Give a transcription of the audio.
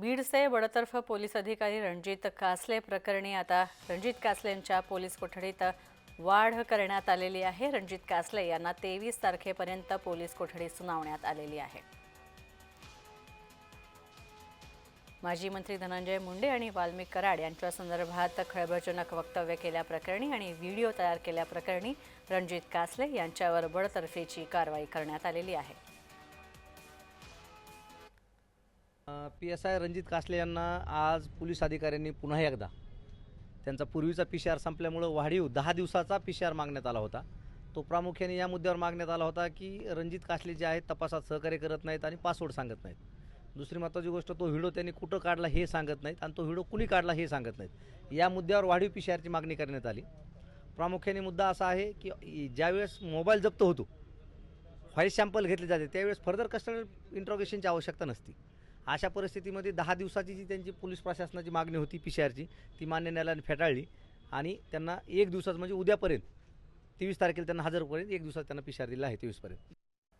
बीडचे बडतर्फ पोलीस अधिकारी रणजित कासले प्रकरणी आता रणजित कासलेंच्या पोलीस कोठडीत वाढ करण्यात आलेली आहे. रणजित कासले यांना तेवीस तारखेपर्यंत पोलीस कोठडी सुनावण्यात आलेली आहे. माजी मंत्री धनंजय मुंडे आणि वाल्मिक कराड यांच्या संदर्भात खळबळजनक वक्तव्य केल्याप्रकरणी आणि व्हिडिओ तयार केल्याप्रकरणी रणजित कासले यांच्यावर बडतर्फीची कारवाई करण्यात आलेली आहे. P S I Ranjit Kasle यांना आज पोलीस अधिकाऱ्यांनी पुन्हा एकदा त्यांचा पूर्वीचा पी सी आर संपल्यामुळं वाढीव दहा दिवसाचा पी सी आर मागण्यात आला होता. तो प्रामुख्याने या मुद्द्यावर मागण्यात आला होता की रणजित कासले जे आहेत तपासात सहकार्य करत नाहीत आणि पासवर्ड सांगत नाहीत. दुसरी महत्त्वाची गोष्ट तो व्हिडिओ त्यांनी कुठं काढला हे सांगत नाहीत आणि तो व्हिडिओ कुणी काढला हे सांगत नाहीत. या मुद्द्यावर वाढीव पी सी आरची मागणी करण्यात आली. प्रामुख्याने मुद्दा असा आहे की ज्यावेळेस मोबाईल जप्त होतो व्हाईस सॅम्पल घेतले जाते त्यावेळेस फर्दर कस्टमर इंट्रोगेशनची आवश्यकता नसती. अशा परिस्थितीमध्ये दहा दिवसाची जी त्यांची पोलीस प्रशासनाची मागणी होती पी सी आरची ती मान्य न्यायालयाने फेटाळली आणि त्यांना एक दिवसात म्हणजे उद्यापर्यंत तेवीस तारखेला त्यांना हजर एक दिवसात त्यांना पी सी आर दिला आहे तेवीसपर्यंत.